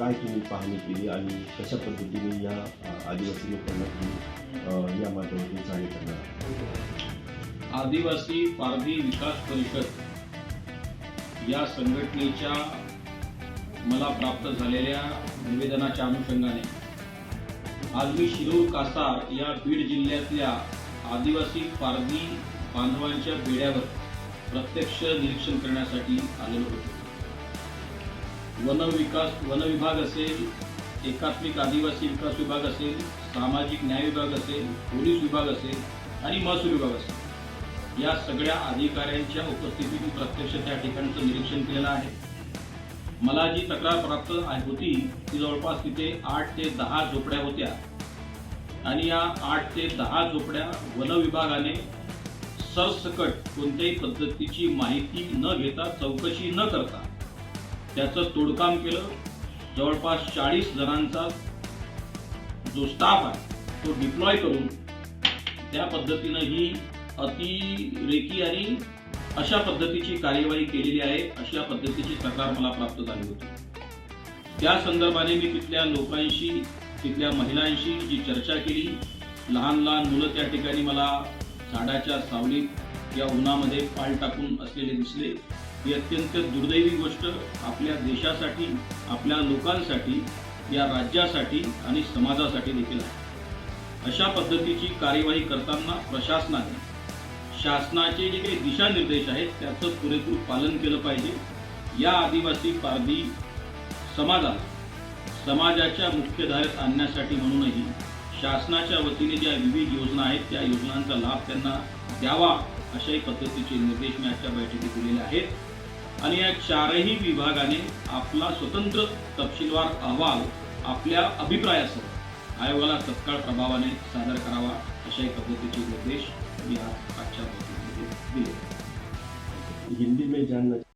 काय तुम्ही पाहणी केली आणि कशा पद्धतीने या आदिवासी लोकांना तुम्ही या माध्यमातून सहाय्य करणार आदिवासी पारधी विकास परिषद या संघटनेच्या मला प्राप्त झालेल्या निवेदनाच्या अनुषंगाने आज मी शिरूर कासार या बीड जिल्ह्यातल्या आदिवासी पारधी बांधवांच्या बेड्यावर प्रत्यक्ष निरीक्षण करण्यासाठी आलेलो होतो. वन विकास वन विभाग असेल एकात्मिक आदिवासी विकास विभाग असेल सामाजिक न्याय विभाग असेल पोलीस विभाग असेल आणि महसूल विभाग असेल. या सगळ्या अधिकाऱ्यांच्या उपस्थितीत प्रत्यक्ष त्या ठिकाणचं निरीक्षण केलेलं आहे. मला जी तक्रार प्राप्त होती ती जवळपास तिथे आठ ते दहा झोपड्या होत्या. आणि या आठ ते दहा झोपड्या वन विभागाने सरसकट कोणत्याही पद्धतीची माहिती न घेता चौकशी न करता त्याचं तोडकाम केलं. जवळपास चाळीस जणांचा जो स्टाफ आहे तो डिप्लॉय करून त्या पद्धतीनं ही अतिरेकी आणि अशा पद्धतीची कार्यवाही केलेली आहे अशा पद्धतीची तक्रार मला प्राप्त झाली होती. त्या संदर्भाने मी तिथल्या लोकांशी तिथल्या महिलांशी जी चर्चा केली लहान लहान मुलं त्या ठिकाणी मला झाडाच्या सावलीत या उन्हामध्ये पाल टाकून असलेले दिसले. ही अत्यंत दुर्दैवी गोष्ट आपल्या देशासाठी आपल्या लोकांसाठी या राज्यासाठी आणि समाजासाठी देखील आहे. अशा पद्धतीची कार्यवाही करताना प्रशासनाने शासनाचे जे काही दिशानिर्देश आहेत त्याचं पुरेपूर पालन केलं पाहिजे. या आदिवासी पारधी समाजाला समाजाच्या मुख्यधारेत आणण्यासाठी म्हणूनही शासनाच्या वतीने ज्या विविध योजना आहेत त्या योजनांचा लाभ त्यांना द्यावा. अशाही पद्धतीचे निर्देश मी आजच्या बैठकीत दिलेले आहेत. आणि या चारही विभागाने आपला स्वतंत्र तपशीलवार अहवाल आपल्या अभिप्रायासह आयोगाला तत्काळ प्रभावाने सादर करावा अशाही पद्धतीचे निर्देश मी आज आजच्या बैठकीमध्ये दिले हिंदी में जानना